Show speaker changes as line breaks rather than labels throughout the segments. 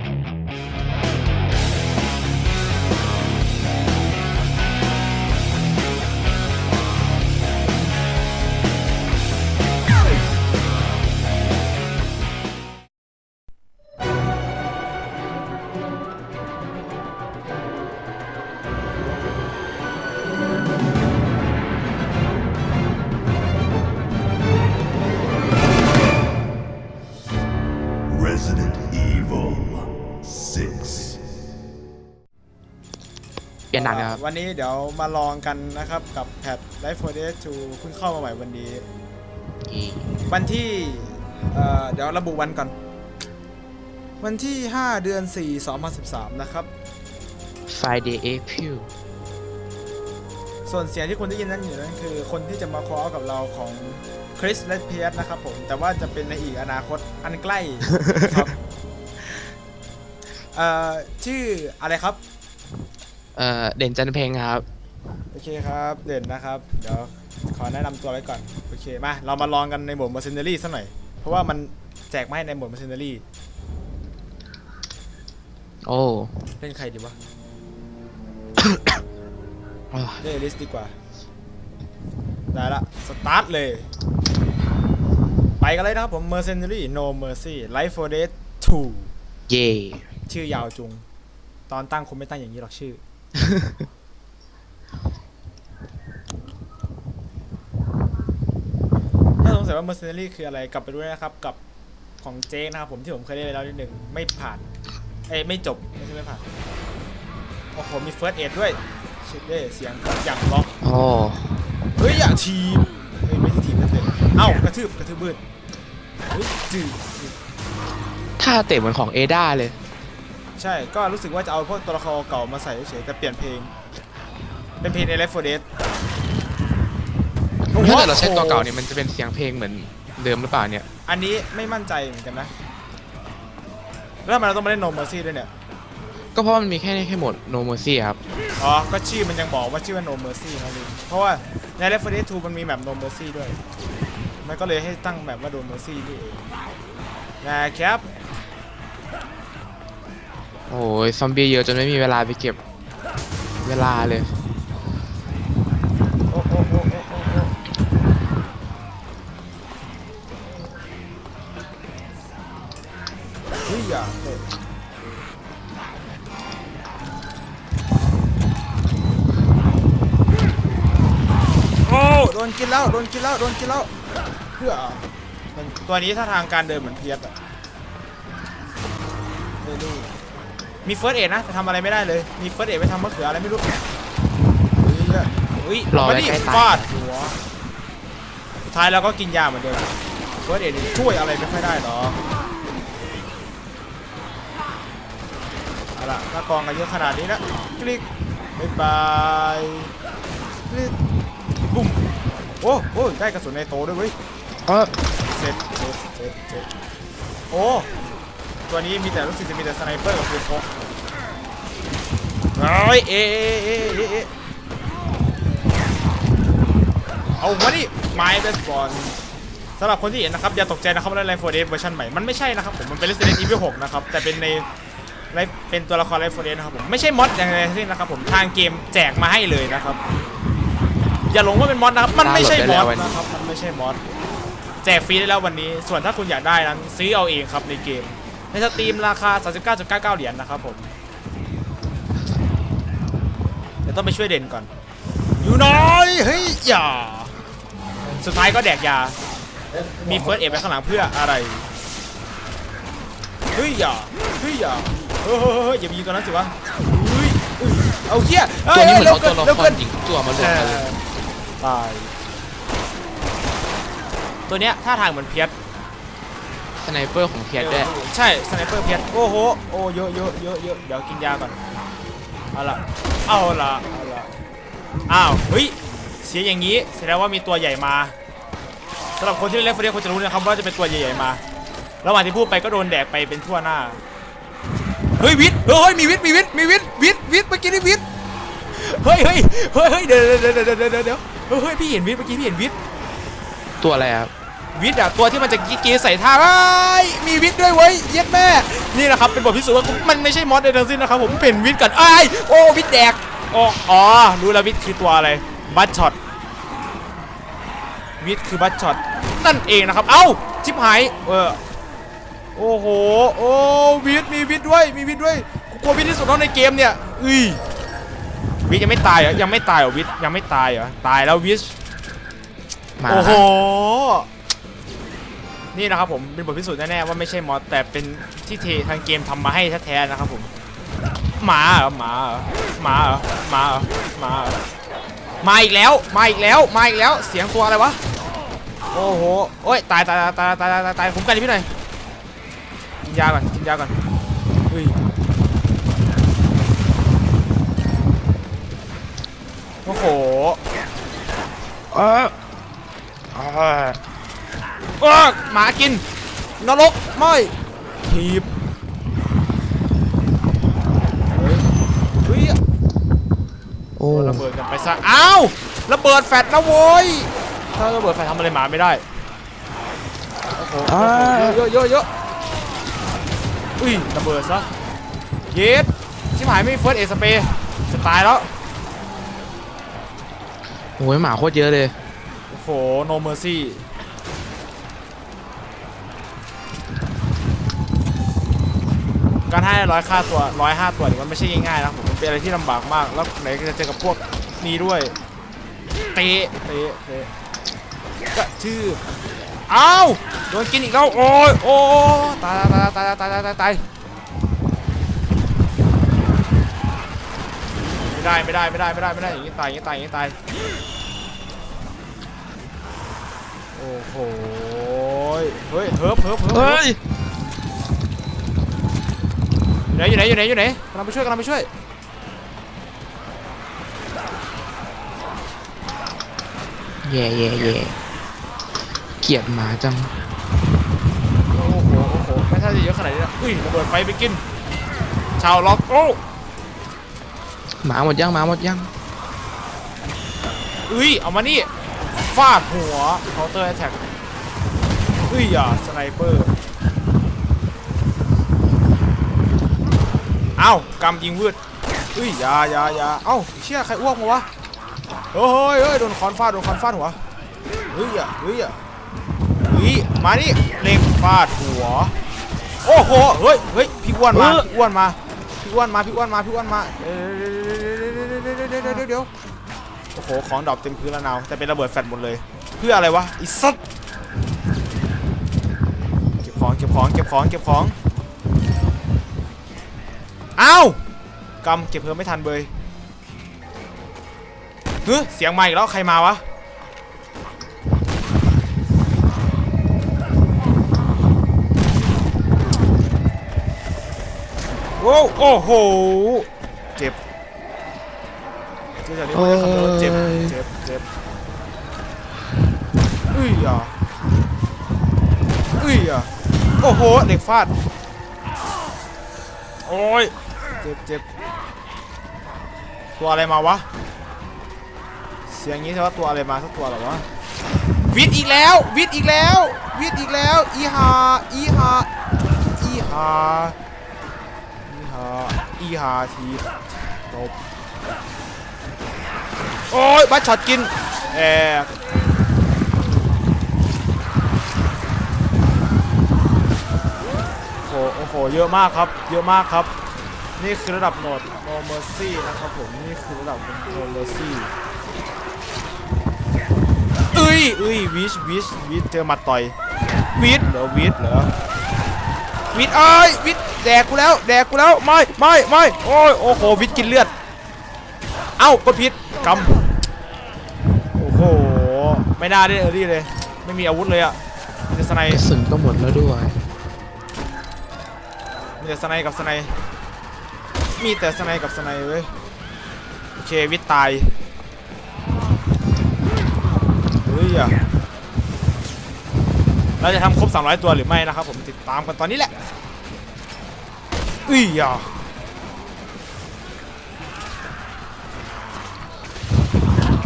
Música
เปลี่ยนหนังนะครับ
วันนี้เดี๋ยวมาลองกันนะครับกับแพท Life for Dead 2เพิ่งเข้ามาใหม่วันนี้วันที่เอ่อเดี๋ยวระบุวันก่อน วันที่ 5 เดือน 4 2013 นะครับ
Friday April
ส่วนเสียงที่คุณได้ยินนั่นอยู่นั่นคือคนที่จะมาคอกับเราของคริสและเพียสนะครับผม แต่ว่าจะเป็นในอีกอนาคตอันใกล้ ครับเอ่อชื่ออะไรครับ
เอ่อเด่นจันเพลงครับ
โอเคครับเด่นนะครับ เดี๋ยวขอแนะนำตัวไว้ก่อน โอเคมาเรามาลองกันในโหมด Mercenary สักหน่อย เพราะว่ามันแจกมาให้ในโหมด Mercenary
โอ้
เล่นใครดีวะ
อะ
เล่นลิสดีกว่า ได้ละ สตาร์ทเลย ไปกันเลยนะครับผม Mercenary No Mercy Life for Dead
เย่
2ชื่อยาวจุง ตอนตั้งคงไม่ตั้งอย่างนี้หรอกชื่อ ถ้าสงสัยว่า Mercenary คืออะไรกลับไปดูได้นะครับ กับของเจ๊นะครับผมที่ผมเคยเล่นไปแล้วนิดหนึ่งไม่ผ่าน เอ้ยไม่จบไม่ใช่ไม่ผ่าน โอ้โห มี First Aid ด้วยชิดเด้เสียงอย่างล็อก
โอ้
เฮ้ยอย่าทีบเฮ้ยไม่ใช่ทีบนะเตะเอ้ากระทืบกระทืบบืดเฮ้ยจืดจืด
ท่าเตะเหมือนของเอดาเลย
ใช่ก็รู้สึกว่าจะเอาพวกตัวละครเก่ามาใส่เฉยๆแต่เปลี่ยนเพลง เป็นเพลงใน Left 4 Dead
ถ้าเกิดเราใช้ตัวเก่าเนี่ยมันจะเป็นเสียงเพลงเหมือนเดิมหรือเปล่าเนี่ย
อันนี้ไม่มั่นใจเหมือนกันนะ แล้วทำไมเราต้องมาเล่น No Mercy ด้วยเนี่ย
ก็เพราะว่ามันมีแค่นี้แค่หมด No Mercy ครับ
อ๋อ ก็ชื่อมันยังบอกว่าชื่อว่า No Mercy นะลิเพราะว่าใน Left 4 Dead 2มันมีแบบ No Mercy ด้วย มันก็เลยให้ตั้งแบบว่า No Mercy นี่เองนะครับ
โอ้ยซอมบี้เยอะจนไม่มีเวลาไปเก็บเวลาเลย
โอ้โอ้โอ้โอ้โอ้โอ้เฮ้ยอย่าเตะโอ้โดนกินแล้วโดนกินแล้วโดนกินแล้วเพื่อมันตัวนี้ถ้าทางการเดินเหมือนเพียสอะไม่ มีเฟิร์สเอ็ดนะแต่ทำอะไรไม่ได้เลย มีเฟิร์สเอ็ดไปทำมะเขืออะไรไม่รู้เฮ้ยเฮ้ย
รอไว้
มาดิ
ใกล้ตาย
ฟาดหัวสุดท้ายเราก็กินยาเหมือนเดิมเฟิร์สเอ็ดช่วยอะไรไม่ค่อยได้หรอกเอาล่ะถ้ากองกันเยอะขนาดนี้นะคลิกบ๊ายบายคลิกบุ้มโอ้โอ้ได้กระสุนในโตด้วยเว้ย
ก็
เสร็จเสร็จเสร็จเสร็จโอ้ ตัวนี้มีแต่รู้สึกจะมีแต่สไนเปอร์กับปืนพกเฮ้ยเอะเอะเอะเอะเอะเอามาดิไม้เบสบอลสำหรับคนที่เห็นนะครับอย่าตกใจนะครับว่าไลฟ์โฟเดสเวอร์ชันใหม่ มันไม่ใช่นะครับผมมันเป็น Resident Evil 6 นะครับ แต่เป็นในไลฟ์เป็นตัวละครไลฟ์โฟเดสนะครับผมไม่ใช่มอดอย่างไรทั้งสิ้นนะครับผมทางเกมแจกมาให้เลยนะครับ อย่าหลงว่าเป็นมอดนะครับ มันไม่ใช่มอดนะครับมันไม่ใช่มอดแจกฟรีได้แล้ววันนี้ ส่วนถ้าคุณอยากได้นั้นซื้อเอาเองครับในเกม ในสตรีมราคา 39.99 เหรียญนะครับผม เดี๋ยวต้องไปช่วยเด่นก่อน อยู่น้อยเฮ้ยอย่า สุดท้ายก็แดกยา มีเฟิร์สเอฟไว้ข้างหลังเพื่ออะไร เฮ้ยอย่า เฮ้ยอย่าเฮ้ยเฮ้ยเฮ้ยอย่าไปยิงตัวนั้นสิวะเฮ้ยเฮ้ยเอาเฮียฮ้
ตัวยนี้เหมือน
ร็
เอาตัวละ
ร็
ค
กิ
รหญิงตัวมารวมกันเลย
ตาย ตัวเนี้ยท่าทางเหมือนเพียส
ส ไนเปอร์ของเพียรด้วย
ใช่สไนเปอร์เพียสโอ้โหโอ้เยอะเยอะเยอะเยอะเดี๋ยวกินยาก่อนเอาละเอาละเอาละอ้าวเฮ้ยเสียงอย่างนี้แสดงว่ามีตัวใหญ่มาสำหรับคนที่เล่นเฟรนคนจะรู้นะครับว่าจะเป็นตัวใหญ่ๆมาระหว่างที่พูดไปก็โดนแดกไปเป็นทั่วหน้าเฮ้ยวิทย์เฮ้ยมีวิทย์มีวิทย์มีวิทย์วิทย์วิทย์เมื่อกี้นี่วิทย์เฮ้ยเฮ้ยเฮ้ยเฮ้ยเดี๋ยวเดี๋ยวเดี๋ยวเดี๋ยวเดี๋ยวเดี๋ยวเฮ้ยพี่เห็นวิทย์เมื่อกี้พี่เห็นวิทย์
ตัวอะไรครับ
ววิทย์อะตัวที่มันจะกีกีใส่ท่าเอ้ยมีวิทย์ด้วยเว้ยเย็ดแม่นี่นะครับเป็นบทพิสูจน์ว่ามันไม่ใช่มอสใดทั้งสิ้นนะครับผมเป็นวิทย์กันไอ้ายโอ้วิทย์แดกโอ้อ๋อรู้แล้ววิทย์คือตัวอะไรบัตช็อตวิทย์คือบัตช็อตนั่นเองนะครับเอ้าชิบหายเออโอ้โหโอ้วิทย์มีวิทย์ด้วยมีวิทย์ด้วยกูกลัววิทย์ที่สุดแล้วในเกมเนี่ยอุ้ยวิทย์ยังไม่ตายเหรอยังไม่ตายเหรอวิทย์ยังไม่ตายเหรอตายแล้ววิทย์
หมา
โอ้โห นี่นะครับผมเป็นบทพิสูจน์แน่ๆว่าไม่ใช่มอสแต่เป็นที่เททางเกมทำมาให้แท้ๆนะครับผมหมาเหรอหมาเหรอหมาเหรอหมาเหรอหมาเหรอมาอีกแล้วมาอีกแล้วมาอีกแล้วเสียงตัวอะไรวะโอ้โหโอ้ยตายตายตายตายตายตายผมกันพี่หน่อยกินยาก่อนกินยาก่อนเฮ้ยโอ้โห
เออ เออ
เออหมากินนรกไม่ทีบเฮ้ยเฮ้ย
โอ้
ระเบิดกันไปซะอ้าวระเบิดแฟดนะโว้ยถ้าระเบิดแฟดทำอะไรหมาไม่ได้โอ้โห
อ่า
เยอะเยอะเยอะอุ้ยระเบิดซะเย็ดชิบหายไม่มีเฟิร์สเอสเปย์จะตายแล้ว
โหหมาโคตรเยอะเลย
โอ้โหโน การให้ร้อยค่าตัวร้อยห้าตัวนี่มันไม่ใช่ง่ายๆนะผมมันเป็นอะไรที่ลำบากมาก แล้วไหนจะเจอกับพวกนี้ด้วยเตะเตะเตะกระชืบอ้าวโดนกินอีกแล้วโอ้ยโอ้ตายตายตายตายตายตายตายไม่ได้ไม่ได้ไม่ได้ไม่ได้ไม่ได้อย่างนี้ตายอย่างนี้ตายอย่างนี้ตายโอ้โหเฮ้ยเฮิบเฮิบเฮิบ
เฮ้
ย ไหนอยู่ไหนอยู่ไหนอยู่ไหนกำลังไปช่วยกำลังไปช่วย
แย่แย่แย่เกลียดหมาจัง
โอ้โหโอ้โหไม่ใช่จะเยอะขนาดนี้นะอุ้ยระเบิดไฟไปกิน ชาวล็อกโอ้
หมาหมดยังหมาหมดยัง
อุ้ยเอามานี่ฟาดหัวเคาน์เตอร์แอทแทกอุ้ยอย่าสไนเปอร์ เอ้ากำยิงวืดอุ้ยอย่าอย่าอย่าเอ้าเชี่ยใครอ้วกมาวะเฮ้ยเฮ้ยโดนคอนฟาดโดนคอนฟาดหัวเฮ้ยอะเฮ้ยอะเฮ้ยมานี่เล็งฟาดหัวโอ้โหเฮ้ยเฮ้ยพี่อ้วนมา
เออ
พี่อ้วนมาพี่อ้วนมาพี่อ้วนมาพี่อ้วนมาเดี๋ยวเดี๋ยวเดี๋ยวเดี๋ยวเดี๋ยวโอ้โหของดรอปเต็มพื้นแล้วนาวแต่เป็นระเบิดแฟลชหมดเลย เพื่ออะไรวะไอีสัตว์เก็บของเก็บของเก็บของเก็บของ อ้าวกำเก็บเพิ่มไม่ทันเบยเฮ้ยเสียงมาอีกแล้วใครมาวะโอ้โอ้โห เจ็บเจ็บจากนี้ไม่ได้ขับรถเจ็บ เจ็บ เจ็บอุ้ยอะอุ้ยอะโอ้โห เด็กฟาด โอ้ยเจ็บเจ็บตัวอะไรมาวะ เสียงนี้ใช่ว่าตัวอะไรมาสักตัวเหรอวะ วิทย์อีกแล้ว วิทย์อีกแล้ว วิทย์อีกแล้ว อีหา อีหา อีหา อีหา อีหาทีตบโอ้ยบัตช็อตกินแอก โอ้โหโอ้โห เยอะมากครับ เยอะมากครับ นี่คือระดับโหนดโนเมอร์ซี่นะครับผม นี่คือระดับโนเมอร์ซี่เอ้ยเอ้ยวิชวิชวิชเจอหมาต่อยวิชเหรอวิชเหรอวิชเอ้ยวิชแดกกูแล้วแดกกูแล้วไม่ไม่ไม่โอ้ยโอ้โหวิชกินเลือด เอ้ากดพิษกำโอ้โหไม่น่าได้เออรี่เลย ไม่มีอาวุธเลยอะมีแต่สไน
กระสุนก็หมดแล้วด้วย
แต่สไนกับสไนมีแต่สไนกับสไนเว้ยโอเควิทตายเฮ้ยอะเราจะทำครบ 300 ตัวหรือไม่นะครับผมติดตามกันตอนนี้แหละอุ้ยอะ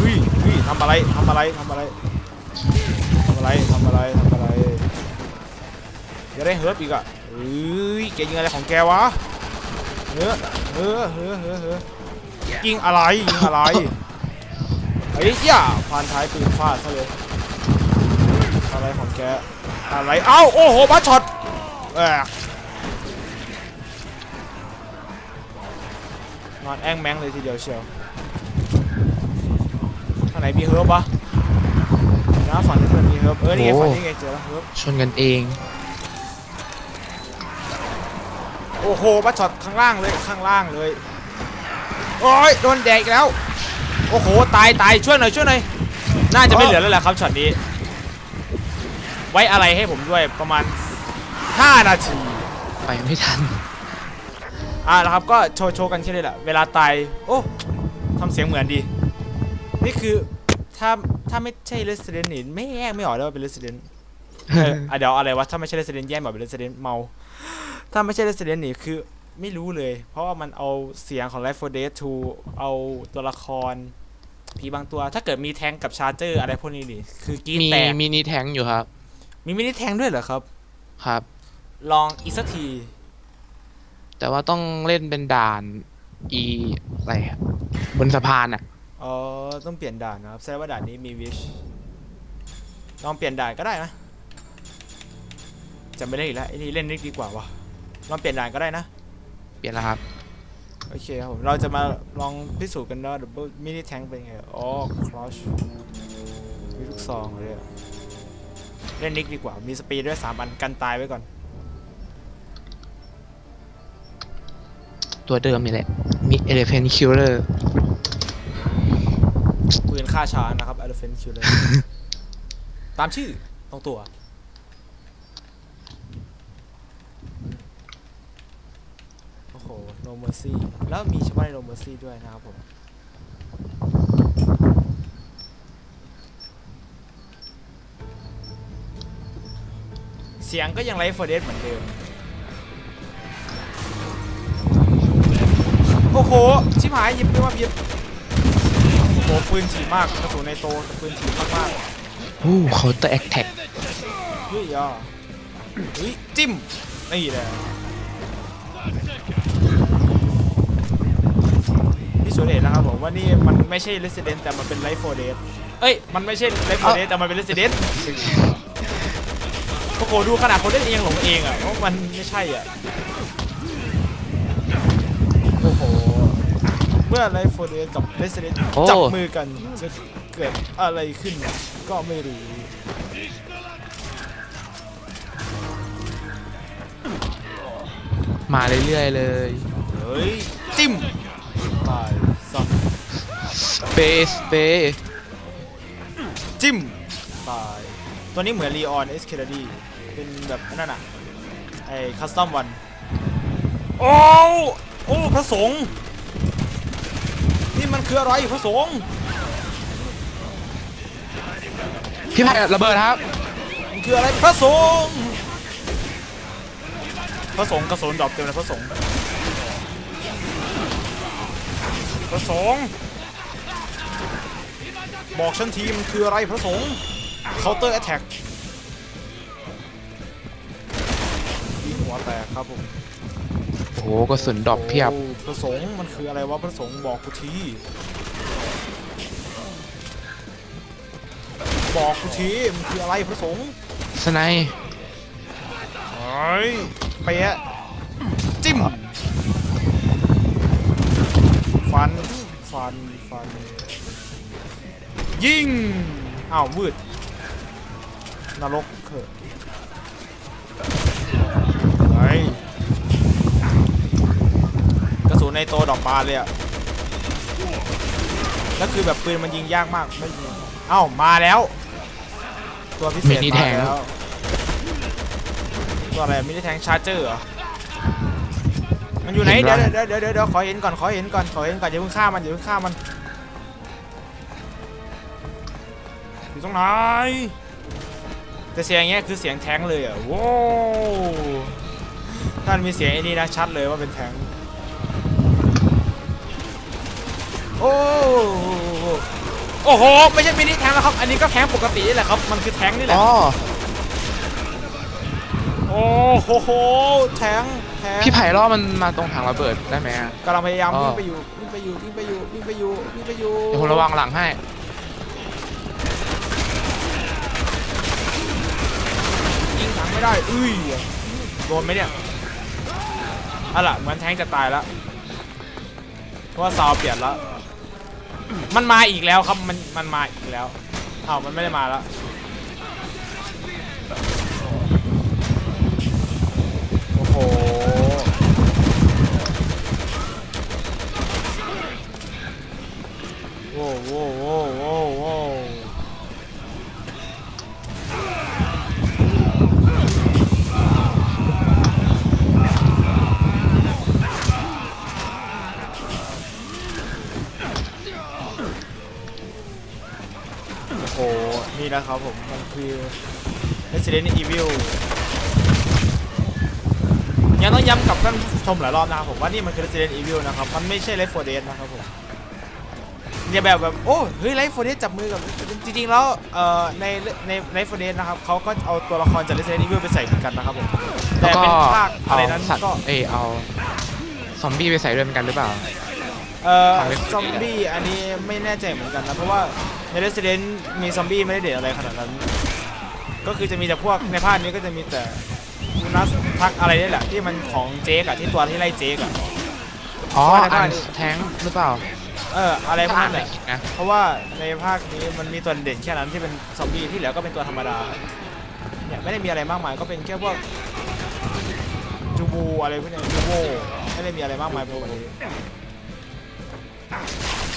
อุ้ยอุ้ยทำอะไรทำอะไรทำอะไรทำอะไรทำอะไรทำอะไรอย่าได้เฮิร์บอีกอะ เอ้ยแกยิงอะไรของแกวะเฮ้อเฮ้อเฮ้อเฮ้อเฮ้อยิงอะไรยิงอะไรไอ้ย่าผ่านท้ายปืนฟาดซะเลยอะไรของแกอะไรเอ้าโอ้โหบัสช็อตแอกนอนแอ้งแมงเลยทีเดียวเชียวทางไหนมีเฮิร์บวะนะฝั่งนี้มันมีเฮิร์บเออนี่ไงฝั่งนี้ไงเจอแล้วเฮิร์บ
ชนกันเอง
โอ้โหบัสช็อตข้างล่างเลยข้างล่างเลยโอ้ยโดนแดกอีกแล้ว โอ้โหตายตายช่วยหน่อยช่วยหน่อยน่าจะไม่เหลือแล้วแหละครับช็อตนี้ ไว้อะไรให้ผมด้วยประมาณ 5 นาที
ไปไม่ทัน
อะแล้วครับก็โชว์โชว์กันแค่นี้แหละเวลาตายโอ้ทำเสียงเหมือนดี นี่คือถ้าถ้าไม่ใช่ Resident นี่ไม่แยกไม่ออกเลยว่าเป็น Resident เอออะเดี๋ยวอะไรวะถ้าไม่ใช่ Resident แยกไม่ออกเป็น Resident เมา ถ้าไม่ใช่ Resident นี่คือไม่รู้เลย เพราะว่ามันเอาเสียงของ Life for Dead 2เอาตัวละคร ผีบางตัว ถ้าเกิดมีแทงกับชาร์เจอร์อะไรพวกนี้นี่คือกรีด
มี
แตก
มินิแทงอยู่ครับ
มีมินิแทงด้วยเหรอครับ
ครับ
ลองอีกสักที
แต่ว่าต้องเล่นเป็นด่านอีอะไรอะบนสะพานอะ
อ๋อ ต้องเปลี่ยนด่านนะครับแสดงว่าด่านนี้มีวิชลองเปลี่ยนด่านก็ได้นะจะไม่เล่นอีกแล้วไอ้นี่เล่นนิกดีกว่าวะ ลองเปลี่ยนด่านก็ได้นะ
เปลี่ยนแล้วครับ
โอเคครับผมเราจะมาลองพิสูจน์กันว่าดับเบิลมินิแทงเป็นไง อ๋อครอชมีลูกซองเลยอะเล่นนิกดีกว่า มีสปีดด้วย3อันกันตายไว้ก่อน
ตัวเดิมนี่แหละ มี Elephant Killer
ปืนฆ่าช้างนะครับ Elephant Killer ตามชื่อตรงตัว โอ้โห No Mercy แล้วมีเฉพาะใน No Mercy ด้วยนะครับผมเสียงก็ยังไลฟ์ฟอร์เดสเหมือนเดิม โอ้โห ชิบหายหยิบไม่ว่าหยิบโอ้โหปืนฉีดมากกระสุนในโตแต่ปืนฉีดมากมาก
โอ้เคาน์เตอร์แอคแท็ก
ๆเฮ้ยอะเฮ้ยจิ้ม นี่แหละ พี่สุเดชนะครับผมว่านี่มันไม่ใช่ Resident แต่มันเป็น Life for Dead เอ้ย มันไม่ใช่ Life for Dead แต่มันเป็น Resident โอ้โหดูขนาดคนเล่นเองหลงเองอะว่ามันไม่ใช่อะโอ้โหเมื่อ Life for Dead กับ Resident
โอ้
จับมือกันจะเกิดอะไรขึ้นก็ไม่รู้
มาเรื่อยๆเลย
เฮ้ยจิ้มตายสัตว์
Space Space
จิ้มตายตัวนี้เหมือน Leon S k ดีเป็นแบบนั่นน่ะไอ้คัสตอมวันโอ้วโอ้พระสงฆ์นี่มันคืออะไรพระสงฆ์
พี่ไผ่ระเบิดครับ
มันคืออะไรพระสงฆ์พระสงฆ์กระสุนดรอปเต็มเลยพระสงฆ์พระสงฆ์ บอกฉันทีมันคืออะไรพระสงฆ์ counter attack ยิงหัวแตกครับผม
โอ้กระสุนดรอปเพียบ
โอ้พระสงฆ์มันคืออะไรวะพระสงฆ์บอกกูทีบอกกูทีมันคืออะไรพระสงฆ์
สไนป์
เฮ้ยเป๊ะจิ้มฟันฟันฟัน ยิงอ้าวมืดนรกเถอะเฮ้ยกระสุนในโตวดอกบานเลยอะแล้วคือแบบปืนมันยิงยากมากไม่ยิงเอ้ามาแล้ว ตัวพิเศษ
มินิ
มา
แทง
แล้ว ตัวอะไรมินิแทงชาร์เจอร์เหรอมันอยู่ไหน
เห็น
เดี๋ยว
แล้ว
เดี๋ยวเดี๋ยวเดี๋ยวเดี๋ยวขอเห็นก่อนขอเห็นก่อนขอเห็นก่อนอย่าเพิ่งฆ่ามันอย่าเพิ่งฆ่ามัน ตรงไหนแต่เสียงอย่างเงี้ยคือเสียงแทงเลยอะว้าวท่านมีเสียงไอ้นี่นะชัดเลยว่าเป็นแทงโอ้โอ้โหไม่ใช่มินิแทงค์แล้วครับ อันนี้ก็แทงค์ปกตินี่แหละครับ มันคือแทงค์นี่แหละ
อ๋อ
โอ้โหแทงค์แทงค์
พี่ไผ่ล่อมันมาตรงถังระเบิดได้ไหมอะ
กำลังพยายาม
อ๋อ
วิ่งไปอยู่วิ่งไปอยู่วิ่งไปอยู่วิ่งไปอยู่วิ่งไปอยู่
เดี๋ยวผมระวังหลังให้
ยิงถังไม่ได้อุ้ยโดนไหมเนี่ยอะล่ะเหมือนแทงจะตายแล้วเพราะว่าซาวเปลี่ยนแล้ว มันมาอีกแล้วครับมันมันมาอีกแล้วอ้าวมันไม่ได้มาแล้ว นะครับผม มันคือ Resident Evil ยังต้องย้ำกับท่านผู้ชมหลายรอบนะครับผมว่านี่มันคือ Resident Evil นะครับ มันไม่ใช่ Left 4 Dead นะครับผมอย่าแบบแบบโอ้เฮ้ย Left 4 Dead จับมือกับจริงๆแล้วเอ่อในใน Left 4 Dead นะครับเขาก็เอาตัวละครจาก Resident Evil ไปใส่เหมือนกันนะครับผม
แต่
เป็นภาคอะไรนั้นก็
เอยเอาซอมบี้ไปใส่ด้วยเหมือนกันหรือเปล่า
เอ่อ
ทาง Left 4 Dead
ซอมบี้อันนี้ไม่แน่ใจเหมือนกันนะ เพราะว่าใน Resident มีซอมบี้ไม่ได้เด็ดอะไรขนาดนั้น ก็คือจะมีแต่พวกในภาคนี้ก็จะมีแต่ยูนัสทักอะไรนี่แหละที่มันของเจ๊กอะที่ตัวที่ไล่เจ๊กอะ
อ๋อ
ว่าในบ้า
อ่านนแทงค์หรือเปล่า
เอออะไรพวก
อ่าน
นั้นแห
ไม่
ละ
คิดนะ
เพราะว่าในภาคนี้มันมีตัวเด่นแค่นั้นที่เป็นซอมบี้ที่เหลือก็เป็นตัวธรรมดาเนี่ยไม่ได้มีอะไรมากมายก็เป็นแค่พวกจูบูอะไรพวกเนี้ยจูโวไม่ได้มีอะไรมากมายพวกนี้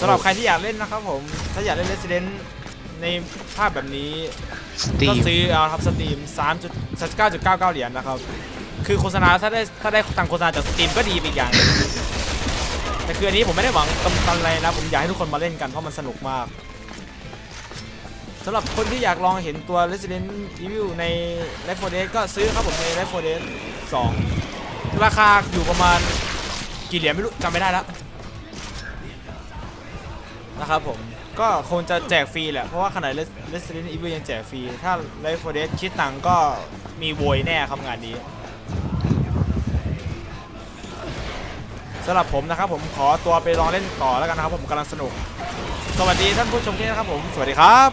สำหรับใครที่อยากเล่นนะครับผมถ้าอยากเล่น Resident ในภาพแบบนี้
สตี
ก็
ม
ซื้อเอาครับสตรีม3.9.99เหรียญนะครับ คือโฆษณาถ้าได้ถ้าได้ตังค์โฆษณาจากสตรีมก็ดีไปอีกอย่างหนึ่งแต่คืออันนี้ผมไม่ได้หวังกำกำไรนะ ผมอยากให้ทุกคนมาเล่นกันเพราะมันสนุกมากสำหรับคนที่อยากลองเห็นตัว Resident Evil ใน Left 4 Dead ก็ซื้อครับผมใน Left 4 Dead 2 ราคาอยู่ประมาณกี่เหรียญไม่รู้จำไม่ได้แล้ว นะครับผมก็คงจะแจกฟรีแหละเพราะว่าขนาด Resident Evil ยังแจกฟรี ถ้า Left 4 Dead คิดตังก็มีโวยแน่ครับงานนี้สำหรับผมนะครับผมขอตัวไปลองเล่นต่อแล้วกันนะครับผมกำลังสนุก สวัสดีท่านผู้ชมที่นะครับผม สวัสดีครับ